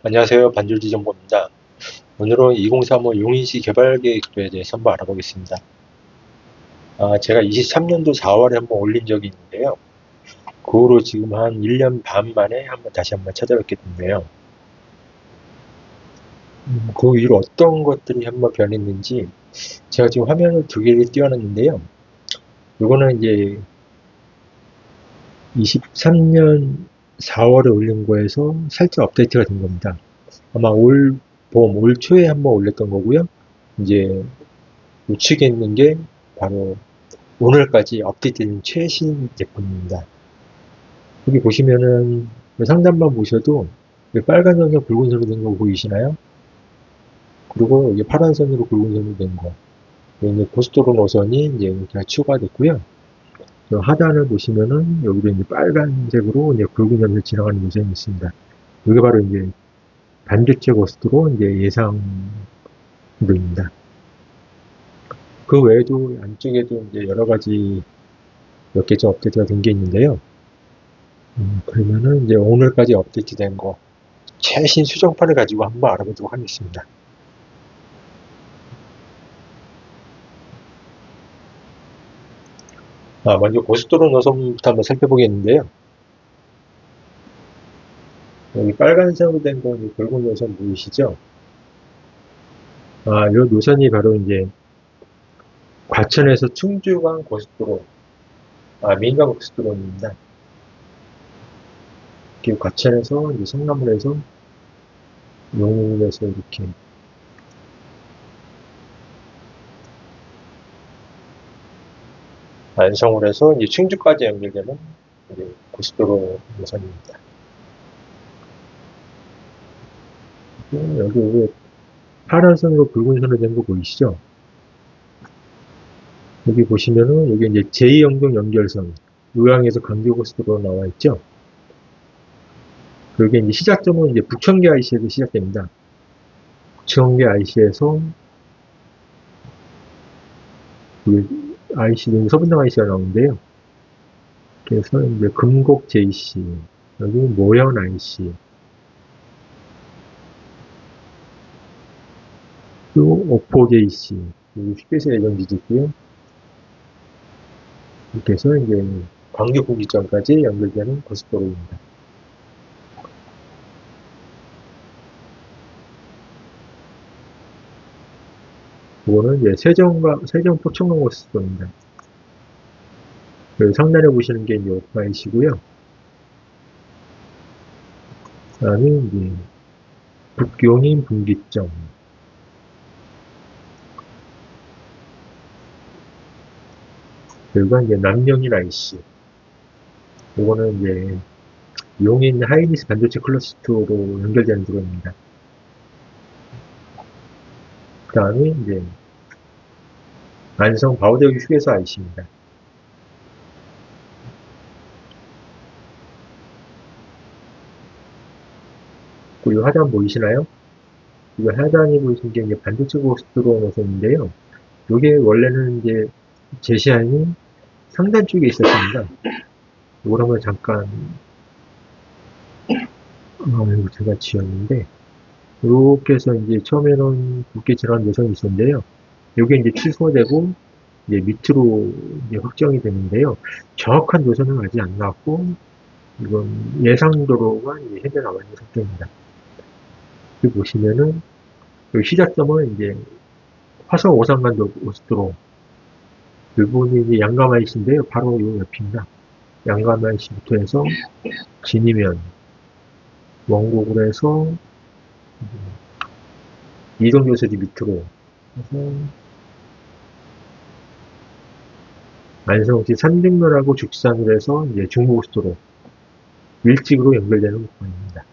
안녕하세요. 반줄지 정보입니다. 오늘은 2035 용인시 개발 계획도에 대해서 한번 알아보겠습니다. 아, 제가 23년도 4월에 한번 올린 적이 있는데요. 그 후로 지금 한 1년 반 만에 한번 다시 한번 찾아뵙게 됐네요. 음, 그 이후로 어떤 것들이 한번 변했는지 제가 지금 화면을 두 개를 띄워놨는데요. 이거는 이제 23년 4월에 올린 거에서 살짝 업데이트가 된 겁니다. 아마 올 봄, 올 초에 한번 올렸던 거고요. 이제 우측에 있는 게 바로 오늘까지 업데이트된 최신 제품입니다. 여기 보시면은 상단만 보셔도 빨간 선과 붉은 선으로 된 거 보이시나요? 그리고 여기 파란 선으로 붉은 선으로 된 거. 고속도로 노선이 이제 이렇게 추가됐고요. 저 하단을 보시면은 여기도 이제 빨간색으로 이제 굵은 점을 지나가는 노선이 있습니다. 이게 바로 이제 반교체 고속도로 이제 예상도입니다. 그 외에도 안쪽에도 이제 여러 가지 몇 개 좀 업데이트가 된 게 있는데요. 음, 그러면은 이제 오늘까지 업데이트 된 거, 최신 수정판을 가지고 한번 알아보도록 하겠습니다. 아, 먼저 고속도로 노선부터 한번 살펴보겠는데요. 여기 빨간색으로 된 건 붉은 노선 보이시죠? 아, 이 노선이 바로 이제 과천에서 충주 간 고속도로, 아, 민간 고속도로입니다. 과천에서 이제 성남을 해서 용인에서 이렇게 안성을 해서 이제 충주까지 연결되는 이제 고속도로 노선입니다. 여기 위에 파란 선으로 붉은 선으로 된 거 보이시죠? 여기 보시면은 여기 이제 제2영동 연결선 요양에서 강교고속도로 나와 있죠? 여기 이제 시작점은 이제 북청계 IC에서 시작됩니다. 북청계 IC에서 IC, 여기 서분당 IC가 나오는데요. 그래서 이제 금곡 JC, 여기 모현 IC, 또 오포 JC, 여기 휴게소 예정지도 있고요. 이렇게 해서 이제 광교 분기점까지 연결되는 고속도로입니다. 이거는 이제 세정과 세정 포청강 고속도로입니다. 여기 상단에 보시는 게 이제 오파이시고요. 그다음에 이제 북용인 분기점. 그리고 이제 남영인 IC. 이거는 이제 용인 하이니스 반도체 클러스터로 연결되는 도로입니다. 그 다음에 이제 안성 바우대교 휴게소 IC입니다. 그리고 하단 보이시나요? 이거 하단이 보이시는 게 이제 반도체 고속도로 노선인데요. 이게 원래는 이제 제시안이 상단 쪽에 있었습니다. 이걸 한번 잠깐 어, 제가 지었는데 이렇게 해서 이제 처음에는 굵게 지나간 노선이 있었는데요. 이게 이제 취소되고 이제 밑으로 이제 확정이 되는데요. 정확한 노선은 아직 안 나왔고 이건 예상도로가 이제 현재 나와 있는 상태입니다. 여기 보시면은 여기 시작점은 이제 화성 오산간도 고속도로 이 부분이 이제 양감IC인데요. 바로 이 옆입니다. 양감IC부터 해서 진이면 원곡으로 해서 이동 요소지 밑으로 해서 안성시 산등면하고 죽산으로 해서 이제 중부고속도로 일찍으로 연결되는 구간입니다.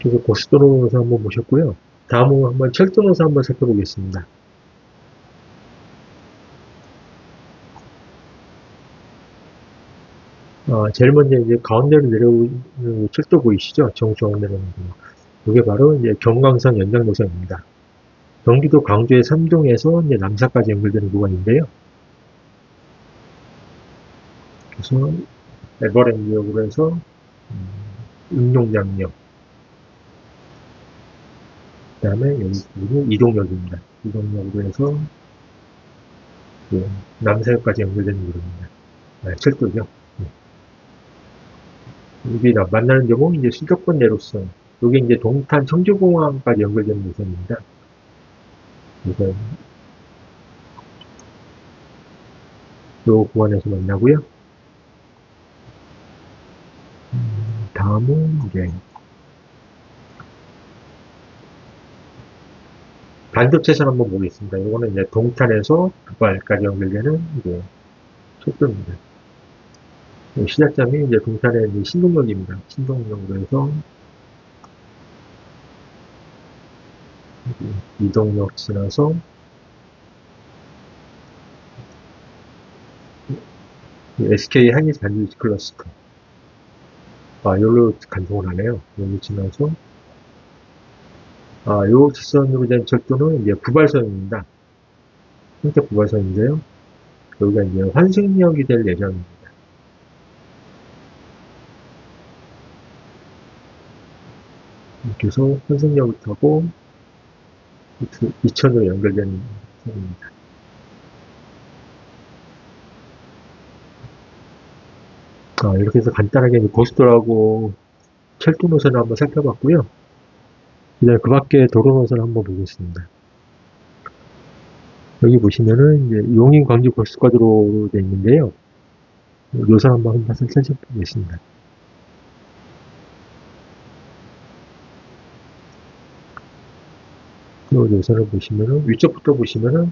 그래서 고속도로 노선 한번 보셨고요. 다음은 한번 철도 노선 한번 살펴보겠습니다. 어, 제일 먼저 이제 가운데로 내려오는 철도 보이시죠? 정중앙 내려오는 거. 이게 바로 이제 경광선 연장 노선입니다. 경기도 광주의 삼동에서 이제 남사까지 연결되는 구간인데요. 그래서 에버랜드역으로 해서 음, 응용장역 그 다음에 여기는 이동역입니다. 이동역으로 해서 예, 남사역까지 연결되는 구로입니다. 아, 철도죠. 예. 여기 만나는 점은 이제 수도권 내로서 여기 이제 동탄 청주공항까지 연결되는 노선입니다. 이건 요 구간에서 만나고요. 음, 다음은 이제 반도체선 한번 보겠습니다. 이거는 이제 동탄에서 두발까지 연결되는 이제 속도입니다. 시작점이 이제 동탄의 이제 신동역입니다. 신동역으로 해서 이동역 지나서 SK 한일 반도체 클러스터 아, 여기로 간통을 하네요. 여기 지나서 아, 요 직선으로 된 철도는 이제 부발선입니다. 선택 부발선인데요. 여기가 이제 환승역이 될 예정입니다. 이렇게 해서 환승역을 타고 이천으로 연결되는 선입니다. 아, 이렇게 해서 간단하게 고속도로하고 철도 노선을 한번 살펴봤고요. 이제 그 밖에 도로 노선 한번 보겠습니다. 여기 보시면은 이제 용인 광주 고속도로로 되어 있는데요. 노선 한번 살펴보겠습니다. 이 노선을 보시면은 위쪽부터 보시면은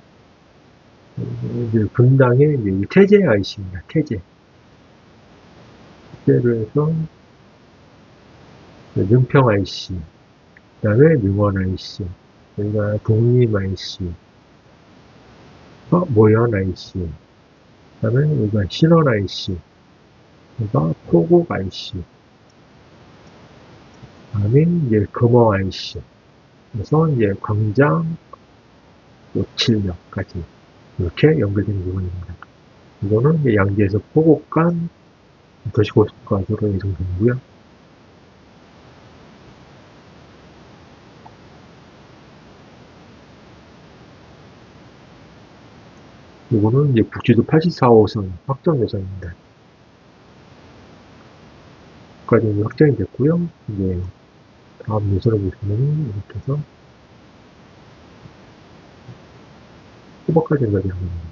이제 분당의 이제 태제 IC입니다. 태제. 태제로 해서 능평 IC, 그 다음에 능원 IC, 여기가 독립 IC, 어, 모현 IC, 그 다음에 여기가 신원 IC, 여기가 포곡 IC, 그 다음에 이제 금호 IC, 그래서 이제 광장 노칠역까지 이렇게 연결되는 부분입니다. 이거는 이제 양재에서 포곡 간 도시고속가도로 예정되고요. 이거는 이제 북지도 84호선 확정 예정입니다. 여기까지 확정이 됐고요. 이제 다음 예선을 보시면 이렇게 해서 후보까지 연결되는 겁니다.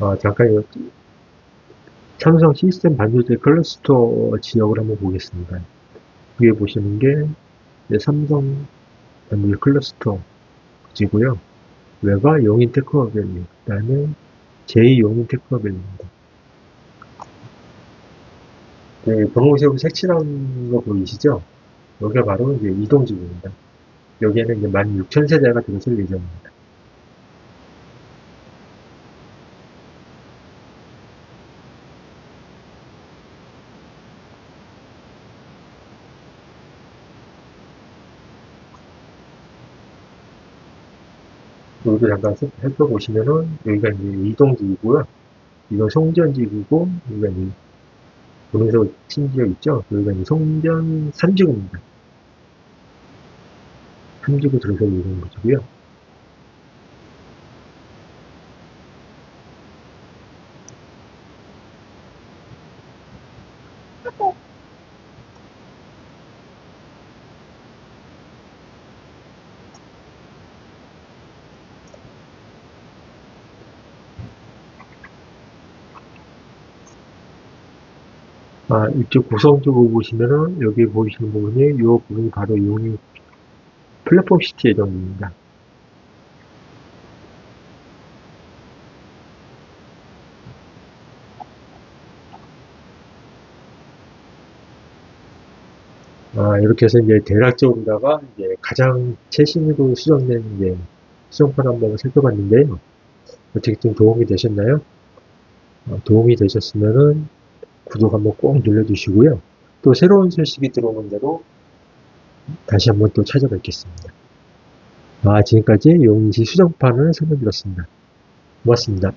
아, 잠깐 이거 삼성 시스템 반도체 클러스터 지역을 한번 보겠습니다. 위에 보시는 게 삼성 반도체 클러스터 지고요. 외가 용인 테크노밸리, 그 다음에 제2 용인 테크노밸리입니다. 네, 분홍색으로 색칠한 거 보이시죠? 여기가 바로 이제 이동지구입니다. 여기에는 이제 16,000세대가 들어설 예정입니다. 여기도 잠깐 살펴보시면은 여기가 이제 이동지구고요. 이건 송전지구고 여기가 이제 보내서 친 지역 있죠? 여기가 이제 송전 3지구입니다. 3지구 들어서 이런 거고요. 아, 이쪽 구성적으로 보시면은 여기 보이시는 부분이 이 부분이 바로 용이 플랫폼 시티 예정입니다. 아, 이렇게 해서 이제 대략적으로다가 이제 가장 최신으로 수정된 이제 수정판 한번 살펴봤는데요. 어떻게 좀 도움이 되셨나요? 어, 도움이 되셨으면은 구독 한번 꼭 눌러주시고요. 또 새로운 소식이 들어오는 대로 다시 한번 또 찾아뵙겠습니다. 아, 지금까지 용인시 수정판을 설명드렸습니다. 고맙습니다.